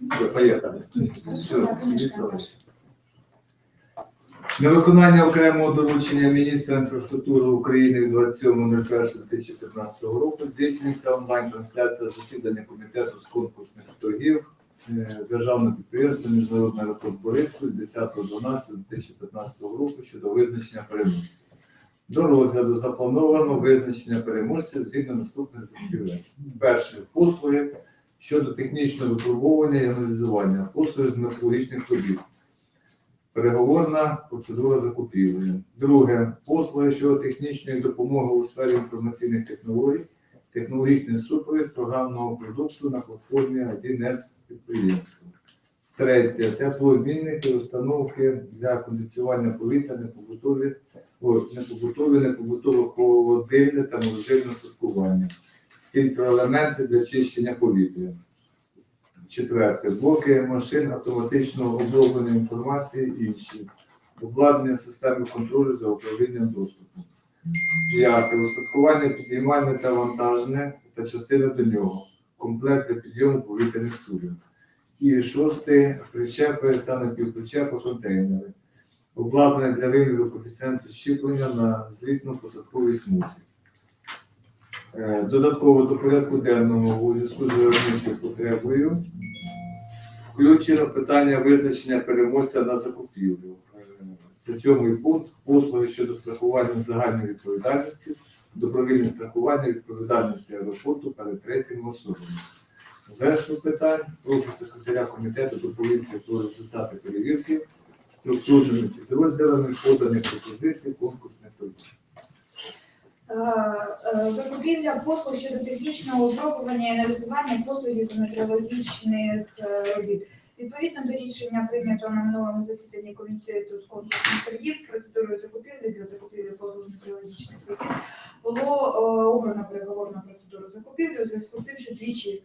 Все, поїхали. Все. На виконання окремого доручення міністра інфраструктури України від 27.01.2015 року здійснюється онлайн-трансляція засідання комітету з конкурсних торгів е, державного підприємства Міжнародний аеропорт Бориспіль 10.12.2015 року щодо визначення переможців. До розгляду заплановано визначення переможців згідно наступних закупівель. Перше послуги щодо технічного випробовування і аналізування послуги з морфологічних робіт. Переговорна процедура закупівлі. Друге послуги щодо технічної допомоги у сфері інформаційних технологій, технологічний супровід програмного продукту на платформі 1С підприємства. Третє теплообмінники, установки для кондиціювання повітря, непобутові, непобутові, непобутове холодильне та морозильне сортування фільтроелементи для очищення повітря. Четверте. Блоки машин автоматичного оброблення інформації і інші. Обладнання системи контролю за управлінням доступу. П'яте. Устаткування підіймальне та вантажне та частина до нього. Комплект для підйому повітряних суден. І шосте. Причепи та напівпричепи контейнери. Обладнання для виміру коефіцієнту щеплення на злітно-посадковій смузі. Е, Додатково до порядку денного у зв'язку з виробничою потребою включено питання визначення переможця на закупівлю. Це сьомий пункт послуги щодо страхування загальної відповідальності, добровільне страхування відповідальності аеропорту перед третіми особами. Завершив питань. Прошу секретаря комітету доповісти про результати перевірки структурними підрозділами поданих пропозицій конкурсних торгів. Е, е, Закупівля послуг щодо технічного випробування і аналізування послугів з метеорологічних е, робіт. Відповідно до рішення прийнятого на минулому засіданні комітету з конкурсних торгів процедурою закупівлі для закупівлі послуг з метеорологічних робіт було обрано переговорну процедуру закупівлі у зв'язку з тим, що двічі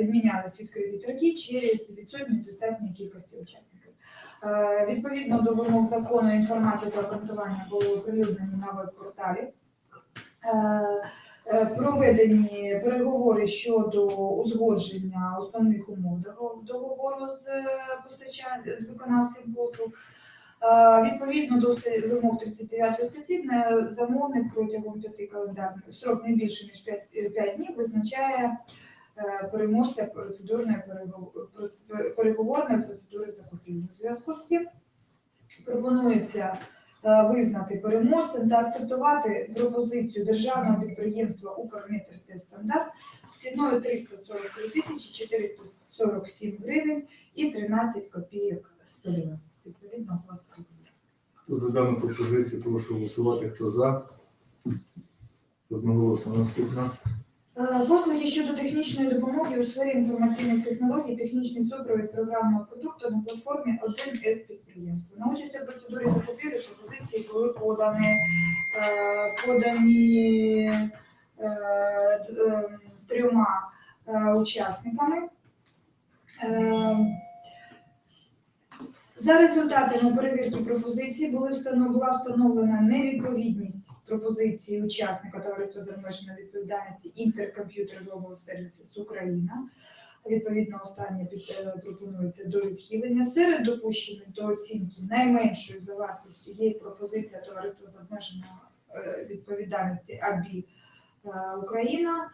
відмінялись відкриті торги через відсутність достатньої кількості учасників. Відповідно до вимог закону інформація та обґрунтування було оприлюднені на веб-порталі. Е, е, Проведені переговори щодо узгодження основних умов договору з е, постачань з виконавцем послуг. Відповідно до вимог 39 статті, замовник протягом п'яти календарних срок не більше ніж 5, днів визначає переможця процедурної перего- переговорної процедури закупівлі. У зв'язку з цим пропонується визнати переможцем та акцептувати пропозицію державного підприємства «Укрметротехстандарт» з ціною 343 тисячі 447 гривень і 13 копійок гривень. Відповідно, вас. Хто за дану пропозицію, прошу голосувати. Хто за? Одноголосно наступна. Е, Послуги щодо технічної допомоги у сфері інформаційних технологій, технічний супровід програмного продукту на платформі 1С підприємства. На участь у процедурі закупівлі пропозиції були подані, е, подані е, трьома учасниками. За результатами перевірки пропозиції були встанов... була встановлена невідповідність пропозиції учасника товариства з обмеженою відповідальності інтеркомп'ютер Global Services Україна. Відповідно, останнє під... Е, пропонується до відхилення. Серед допущених до оцінки найменшою за вартістю є пропозиція товариства з обмеженою е, відповідальності АБІ е, Україна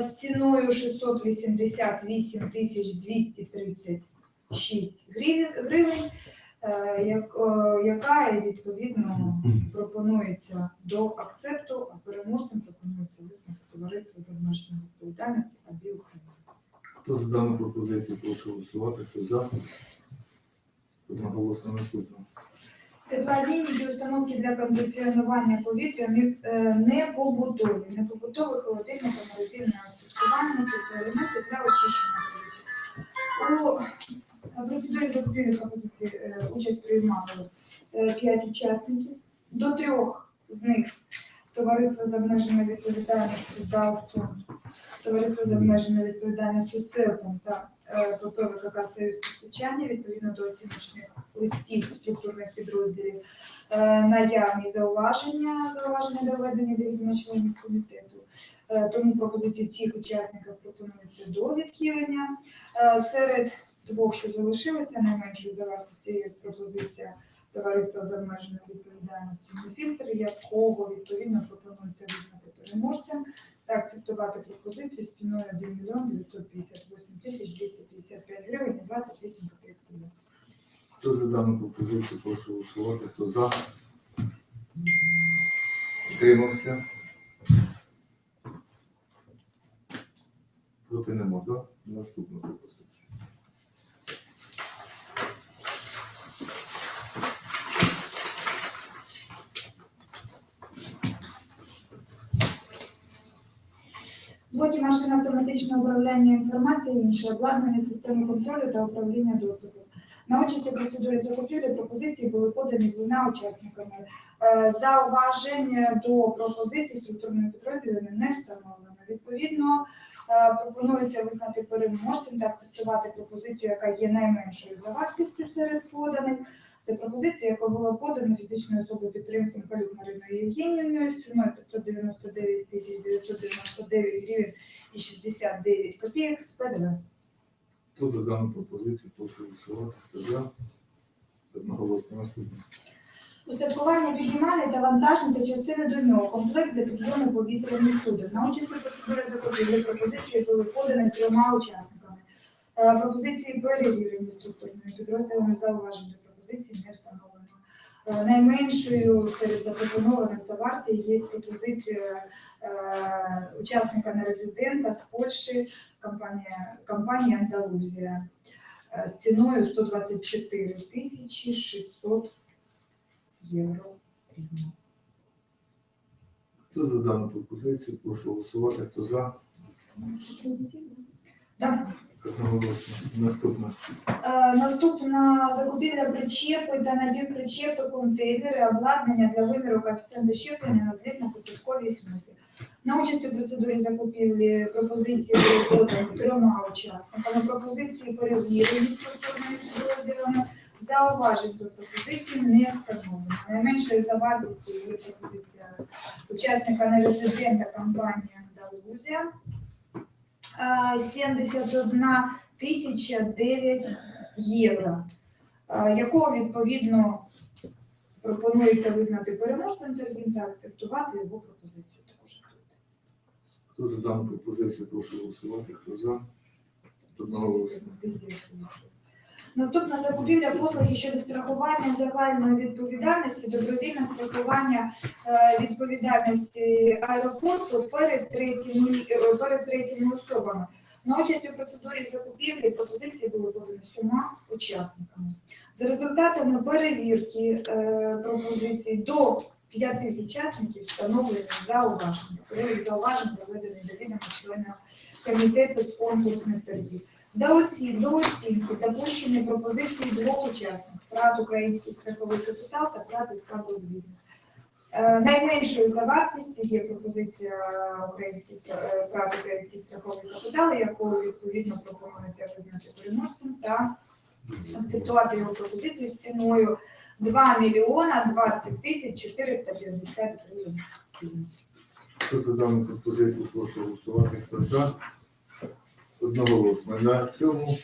з ціною 688 тисяч 230 6 гривень, е, е, яка відповідно пропонується до акцепту, а переможцем пропонується висновку товариство з обмеженою відповідальності абі України. Хто за дану пропозицію прошу голосувати, хто за одноголосно наступно. Теплолінії установки для кондиціонування повітря е, не побутові, не побутові холодильник та морозильна пропозиції е, участь приймали е, п'ять учасників. До трьох з них товариство з обмеженою відповідальністю «Далсон», товариство з обмеженою відповідальністю «Селком» та е, ПП ВКК «Союз постачання» відповідно до оціночних листів структурних підрозділів наявні зауваження, зауваження доведення до відома членів комітету. Тому пропозиції цих учасників пропонуються до відхилення. Серед двох, що залишилися, найменшою за вартості пропозиція товариства з обмеженою відповідальністю «Фільтр», якого відповідно пропонується визнати переможцем та акцептувати пропозицію з ціною 1 мільйон 958 тисяч 255 гривень і 28 копійок. копійок. Хто за дану пропозицію, прошу голосувати. Хто за? Утримався? Проти нема, так? Наступна пропозиція. Блоки машин автоматичного управління інформацією, інше обладнання системи контролю та управління доступу. На участі в процедурі закупівлі пропозиції були подані двома учасниками. Е, Зауважень до пропозицій структурними підрозділами не встановлено. Відповідно, е, пропонується визнати переможцем та акцептувати пропозицію, яка є найменшою за вартістю серед поданих. Це пропозиція, яка була подана фізичною особою підприємством Палюк Мариною Євгенівною з ціною 599 тисяч 999 гривень і 69 копійок з ПДВ. Хто за дану пропозицію, прошу голосувати. За? Одноголосно наступне. Устаткування піднімальний та вантажний та частини до нього, комплект для підйому повітряних суден. На участі процедури закупівлі пропозиції були подані трьома учасниками. Е, Пропозиції перевірені структурними підрозділами зауважень до пропозиції не встановлено. Е, Найменшою серед запропонованих за варти є пропозиція е, учасника нерезидента з Польщі, компанія, компанія Андалузія е, з ціною 124 тисячі 600 євро рівно. Хто за дану пропозицію, прошу голосувати. Хто за? Так. Наступна. Е, Наступна закупівля причепи та набір причепи, контейнери, обладнання для виміру коефіцієнту щеплення на злітно-посадковій смузі. На участь у процедурі закупівлі пропозиції були трьома учасниками. Пропозиції перевірені структурними підрозділами. Зауважень до пропозиції не встановлено. Найменшою за вартістю є пропозиція учасника нерезидента компанії Андалузія. Е, 71 тисяча 9 євро, е, якого відповідно пропонується визнати переможцем торгів та акцептувати його пропозицію. Також Хто за дану пропозицію, прошу голосувати. Хто за? Одноголосно. Наступна закупівля послуги щодо страхування загальної відповідальності, добровільне страхування е, відповідальності аеропорту перед третіми, е, перед третіми особами. На участь у процедурі закупівлі пропозиції були подані всіма учасниками. За результатами перевірки е, пропозицій до п'яти учасників встановлені зауваження. Перелік зауважень проведений до відома членів комітету з конкурсних торгів. До оці до оцінки допущені пропозиції двох учасників ПРАТ Український страховий капітал та ПРАТ «Іскандер Бізнес». Е, Найменшою за вартістю є пропозиція український стра- е, ПРАТ Український страховий капітал, якого відповідно пропонується визнати переможцем та акцептувати його пропозицію з ціною 2 мільйона 20 тисяч 450 гривень. Хто за дану пропозицію, прошу голосувати. Одноголосно. На цьому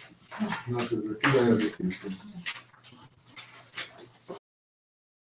наше засідання закінчено.